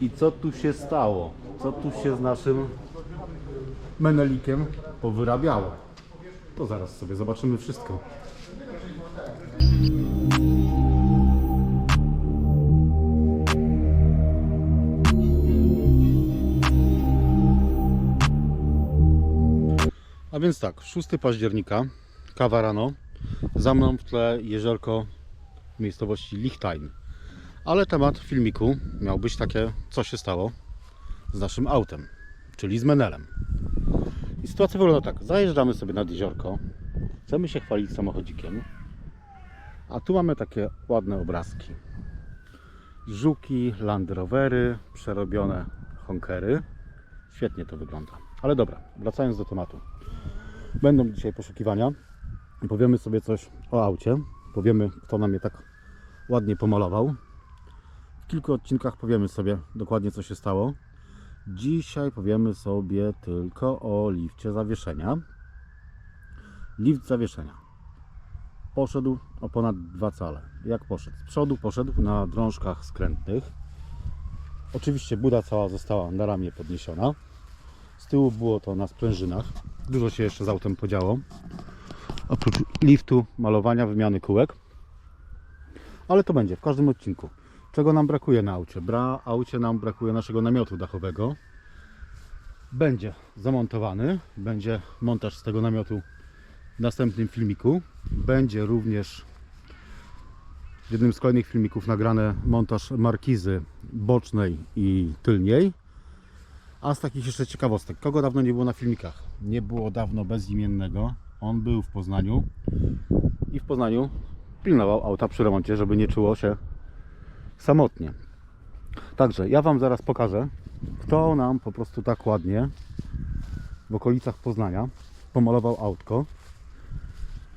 I co tu się stało? Co tu się z naszym menelikiem powyrabiało? To zaraz sobie zobaczymy wszystko. A więc tak, 6 października, kawa rano, za mną w tle jeziorko w miejscowości Lichtajn. Ale temat filmiku miał być takie, co się stało z naszym autem, czyli z Menelem. I sytuacja wygląda tak, zajeżdżamy sobie nad jeziorko, chcemy się chwalić samochodzikiem, a tu mamy takie ładne obrazki. Żuki, Land Rovery, przerobione Honkery. Świetnie to wygląda. Ale dobra, wracając do tematu. Będą dzisiaj poszukiwania. Powiemy sobie coś o aucie. Powiemy, kto nam je tak ładnie pomalował. W kilku odcinkach powiemy sobie dokładnie, co się stało. Dzisiaj powiemy sobie tylko o lifcie zawieszenia. Lift zawieszenia. Poszedł o ponad dwa cale. Jak poszedł? Z przodu poszedł na drążkach skrętnych. Oczywiście buda cała została na ramię podniesiona. Z tyłu było to na sprężynach. Dużo się jeszcze z autem podziało. Oprócz liftu, malowania, wymiany kółek. Ale to będzie w każdym odcinku. Czego nam brakuje na aucie? Bra aucie nam brakuje naszego namiotu dachowego. Będzie zamontowany. Będzie montaż z tego namiotu w następnym filmiku. Będzie również w jednym z kolejnych filmików nagrane montaż markizy bocznej i tylniej. A z takich jeszcze ciekawostek, kogo dawno nie było na filmikach? Nie było dawno bezimiennego. On był w Poznaniu i w Poznaniu pilnował auta przy remoncie, żeby nie czuło się samotnie. Także ja Wam zaraz pokażę, kto nam po prostu tak ładnie w okolicach Poznania pomalował autko.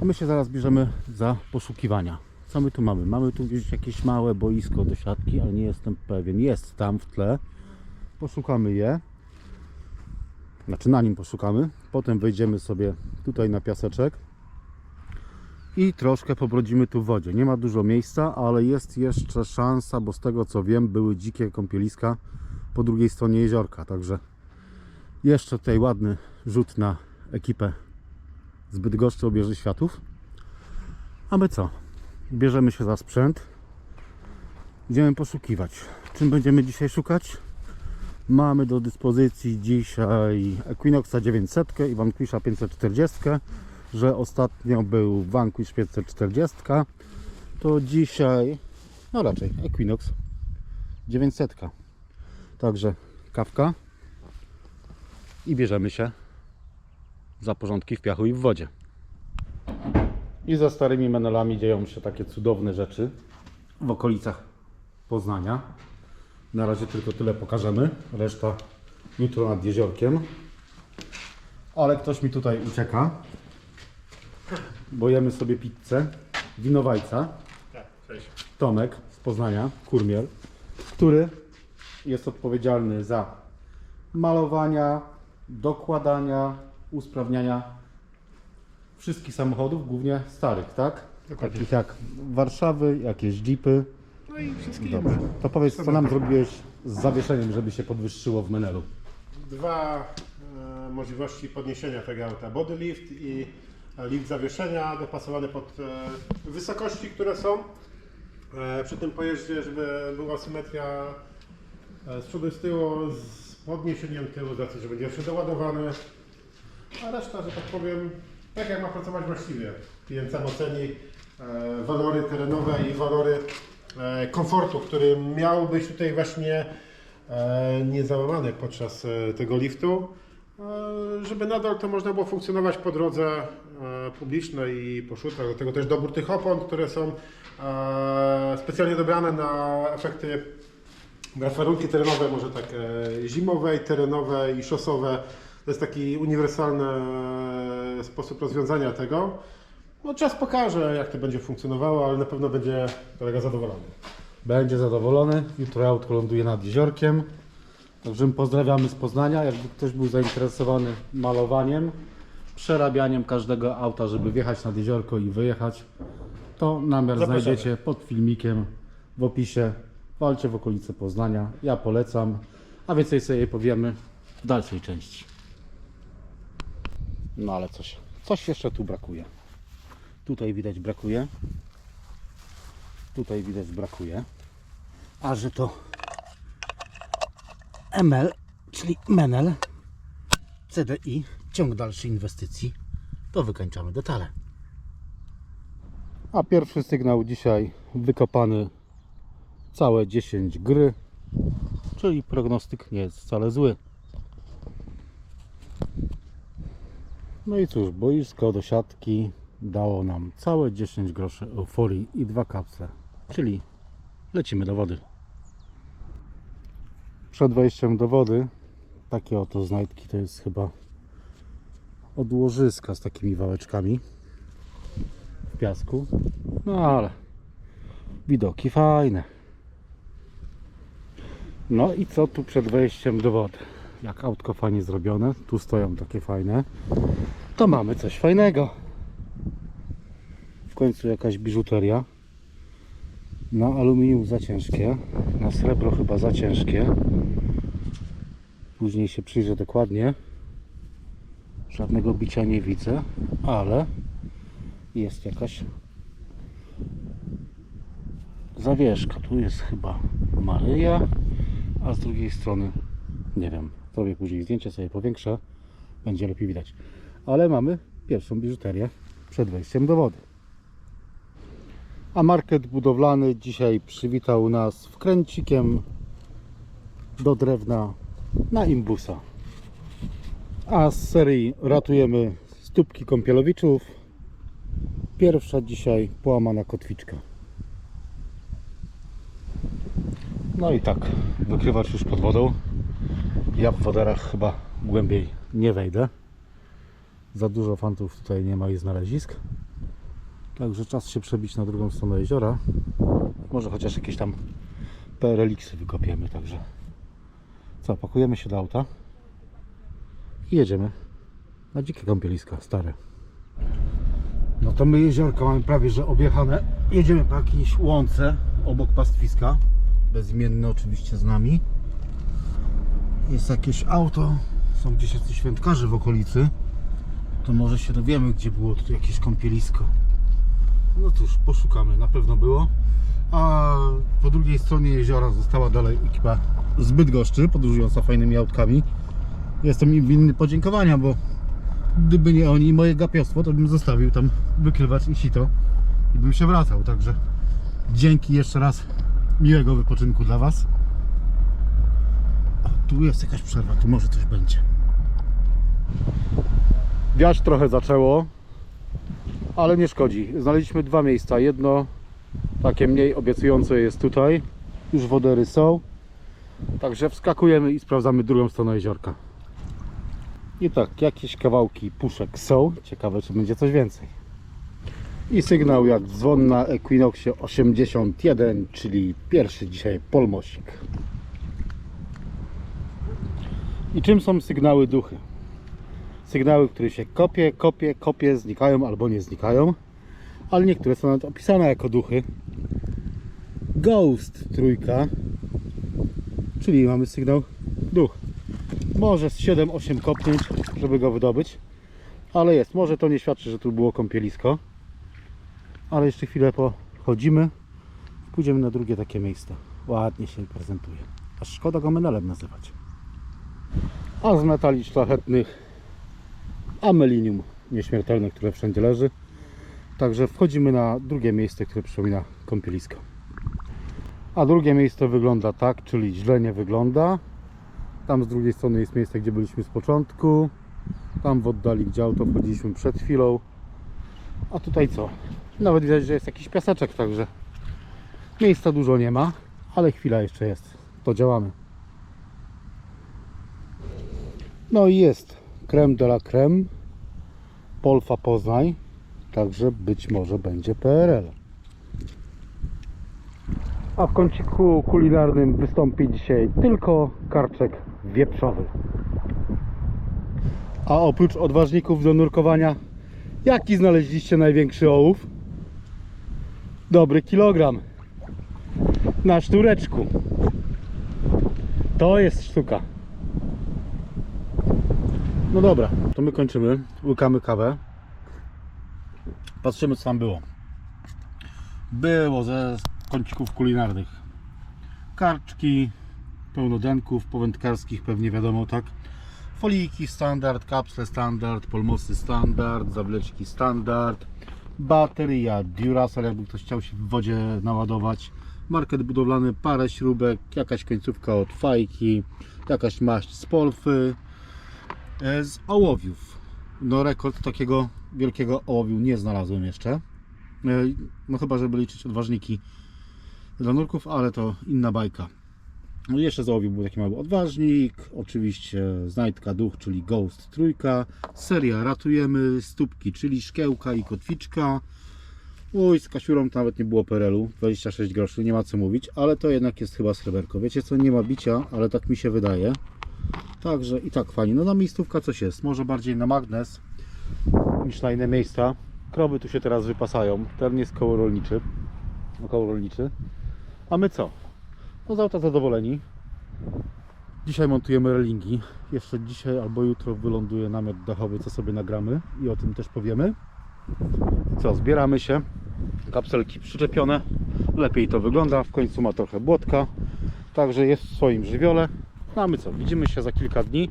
A my się zaraz bierzemy za poszukiwania. Co my tu mamy? Mamy tu gdzieś jakieś małe boisko do siatki, ale nie jestem pewien. Jest tam w tle. Poszukamy je. Znaczy na nim poszukamy. Potem wejdziemy sobie tutaj na piaseczek. I troszkę pobrodzimy tu w wodzie. Nie ma dużo miejsca, ale jest jeszcze szansa, bo z tego co wiem, były dzikie kąpieliska po drugiej stronie jeziorka. Także jeszcze tutaj ładny rzut na ekipę z Bydgoszczy obieży światów. A my co? Bierzemy się za sprzęt. Idziemy poszukiwać. Czym będziemy dzisiaj szukać? Mamy do dyspozycji dzisiaj Equinoxa 900 i Vanquisha 540, że ostatnio był Vanquish 540, to dzisiaj, no raczej Equinox 900. Także kawka i bierzemy się za porządki w piachu i w wodzie. I za starymi menelami dzieją się takie cudowne rzeczy w okolicach Poznania. Na razie tylko tyle pokażemy. Reszta jutro nad jeziorkiem. Ale ktoś mi tutaj ucieka. Bo jemy sobie pizzę. Winowajca. Tak, cześć. Tomek z Poznania, kurmiel, który jest odpowiedzialny za malowania, dokładania, usprawniania wszystkich samochodów, głównie starych, tak? Dokładnie. Takich jak Warszawy, jakieś Jeepy. No i wszystkie Dobrze. inne. To powiedz, co nam zrobiłeś z zawieszeniem, żeby się podwyższyło w menelu. Dwa e, możliwości podniesienia tego auta. Body lift i lift zawieszenia dopasowany pod e, wysokości, które są e, przy tym pojeździe, żeby była symetria e, z przodu i z tyłu, z podniesieniem tyłu, z racji, że będzie jeszcze doładowany. A reszta, że tak powiem, tak jak ma pracować właściwie. Klient sam oceni walory terenowe i walory komfortu, który miał być tutaj właśnie niezałamany podczas tego liftu, żeby nadal to można było funkcjonować po drodze e, publicznej i po. Do tego też dobór tych opon, które są e, specjalnie dobrane na efekty warunki terenowe, może tak e, zimowe, terenowe i szosowe. To jest taki uniwersalny e, sposób rozwiązania tego. No, czas pokaże, jak to będzie funkcjonowało, ale na pewno będzie kolega zadowolony. Będzie zadowolony. Jutro autko ląduje nad jeziorkiem. Także pozdrawiamy z Poznania. Jakby ktoś był zainteresowany malowaniem, przerabianiem każdego auta, żeby wjechać nad jeziorko i wyjechać, to namiar Zapraszamy. znajdziecie pod filmikiem w opisie walcie w okolicy Poznania. Ja polecam, a więcej sobie powiemy w dalszej części. No ale coś, coś jeszcze tu brakuje. Tutaj widać brakuje. Tutaj widać brakuje. A że to ML, czyli Menel CDI, ciąg dalszy inwestycji, to wykańczamy detale. A pierwszy sygnał dzisiaj wykopany całe 10 gry, czyli prognostyk nie jest wcale zły. No i cóż, boisko do siatki dało nam całe 10 groszy euforii i dwa kapsle, czyli lecimy do wody. Przed wejściem do wody takie oto znajdki to jest chyba odłożyska z takimi wałeczkami w piasku. No ale widoki fajne. No i co tu przed wejściem do wody? Jak autko fajnie zrobione, tu stoją takie fajne, to mamy coś fajnego. W końcu jakaś biżuteria. Na aluminium za ciężkie, na srebro chyba za ciężkie. Później się przyjrzę dokładnie. Żadnego bicia nie widzę, ale jest jakaś zawieszka. Tu jest chyba Maryja, a z drugiej strony nie wiem. Zrobię później zdjęcie, sobie powiększę. Będzie lepiej widać. Ale mamy pierwszą biżuterię przed wejściem do wody. A market budowlany dzisiaj przywitał nas wkręcikiem do drewna na imbusa. A z serii ratujemy stópki kąpielowiczów. Pierwsza dzisiaj połamana kotwiczka. No i tak, wykrywacz już pod wodą. Ja w wodarach chyba głębiej nie wejdę. Za dużo fantów tutaj nie ma i znalezisk. Także czas się przebić na drugą stronę jeziora. Może chociaż jakieś tam PRL-iksy wykopiemy, także co, pakujemy się do auta i jedziemy na dzikie kąpieliska stare. No to my jeziorko mamy prawie że objechane. Jedziemy po jakiejś łące obok pastwiska. Bezimienny oczywiście z nami. Jest jakieś auto. Są gdzieś jacyś świętkarze w okolicy. To może się dowiemy, gdzie było tu jakieś kąpielisko. No cóż, poszukamy. Na pewno było. A po drugiej stronie jeziora została dalej ekipa z Bydgoszczy, podróżująca fajnymi autkami. Jestem im winny podziękowania, bo gdyby nie oni i moje gapiostwo, to bym zostawił tam wykrywacz i sito i bym się wracał. Także dzięki jeszcze raz. Miłego wypoczynku dla Was. O, tu jest jakaś przerwa, tu może coś będzie. Wiać trochę zaczęło, ale nie szkodzi. Znaleźliśmy dwa miejsca. Jedno takie mniej obiecujące jest tutaj. Już wodery są. Także wskakujemy i sprawdzamy drugą stronę jeziorka. I tak, jakieś kawałki puszek są. Ciekawe, czy będzie coś więcej. I sygnał jak dzwon na Equinoxie 81, czyli pierwszy dzisiaj polmosik. I czym są sygnały duchy? Sygnały, które się kopie, kopie, kopie, znikają albo nie znikają, ale niektóre są nawet opisane jako duchy. Ghost trójka, czyli mamy sygnał duch. Może z 7-8 kopnięć, żeby go wydobyć, ale jest. Może to nie świadczy, że tu było kąpielisko, ale jeszcze chwilę pochodzimy. Pójdziemy na drugie takie miejsce. Ładnie się prezentuje. Aż szkoda go menelem nazywać. A z metali szlachetnych amelinium nieśmiertelne, które wszędzie leży. Także wchodzimy na drugie miejsce, które przypomina kąpielisko. A drugie miejsce wygląda tak, czyli źle nie wygląda. Tam z drugiej strony jest miejsce, gdzie byliśmy z początku. Tam w oddali, gdzie auto wchodziliśmy przed chwilą. A tutaj co? Nawet widać, że jest jakiś piaseczek, także miejsca dużo nie ma, ale chwila jeszcze jest. To działamy. No i jest creme de la creme Polfa Poznań, także być może będzie PRL. A w kąciku kulinarnym wystąpi dzisiaj tylko karczek wieprzowy. A oprócz odważników do nurkowania, jaki znaleźliście największy ołów? Dobry kilogram. Na sztureczku. To jest sztuka. No dobra, to my kończymy. Łykamy kawę. Patrzymy co tam było. Było ze kącików kulinarnych. Karczki, pełno denków powędkarskich, pewnie wiadomo, tak? Foliki standard, kapsle standard, polmosy standard, zawleczki standard, bateria Duracell, jakby ktoś chciał się w wodzie naładować, market budowlany, parę śrubek, jakaś końcówka od fajki, jakaś maść z polfy, z ołowiów. No rekord takiego wielkiego ołowiu nie znalazłem jeszcze. E, No chyba, żeby liczyć odważniki dla nurków, ale to inna bajka. No jeszcze z ołowiu był taki mały odważnik, oczywiście znajdka duch, czyli Ghost trójka, seria Ratujemy, stópki, czyli szkiełka i kotwiczka. Uj, z kasiurą to nawet nie było PRL-u, 26 groszy, nie ma co mówić, ale to jednak jest chyba sreberko. Wiecie co, nie ma bicia, ale tak mi się wydaje. Także i tak fajnie. No na miejscówka coś jest, może bardziej na magnes niż na inne miejsca. Krowy tu się teraz wypasają, teren jest koło rolniczy, około rolniczy. A my co? No z auta zadowoleni. Dzisiaj montujemy relingi. Jeszcze dzisiaj albo jutro wyląduje namiot dachowy, co sobie nagramy i o tym też powiemy. Co, zbieramy się. Kapselki przyczepione. Lepiej to wygląda. W końcu ma trochę błotka. Także jest w swoim żywiole. No a my co, widzimy się za kilka dni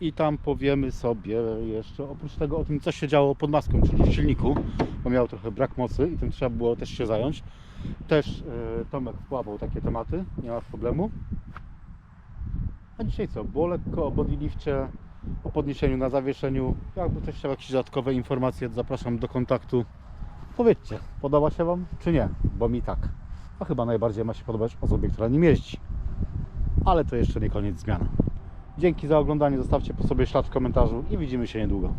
i tam powiemy sobie jeszcze oprócz tego o tym, co się działo pod maską, czyli w silniku, bo miał trochę brak mocy i tym trzeba było też się zająć. Też e, Tomek wpławał takie tematy, nie ma problemu. A dzisiaj co? Było lekko o bodylifcie, o podniesieniu na zawieszeniu. Jakby ktoś chciał jakieś dodatkowe informacje, zapraszam do kontaktu. Powiedzcie, podoba się Wam czy nie? Bo mi tak. A chyba najbardziej ma się podobać osobie, która nim jeździ. Ale to jeszcze nie koniec zmian. Dzięki za oglądanie, zostawcie po sobie ślad w komentarzu i widzimy się niedługo.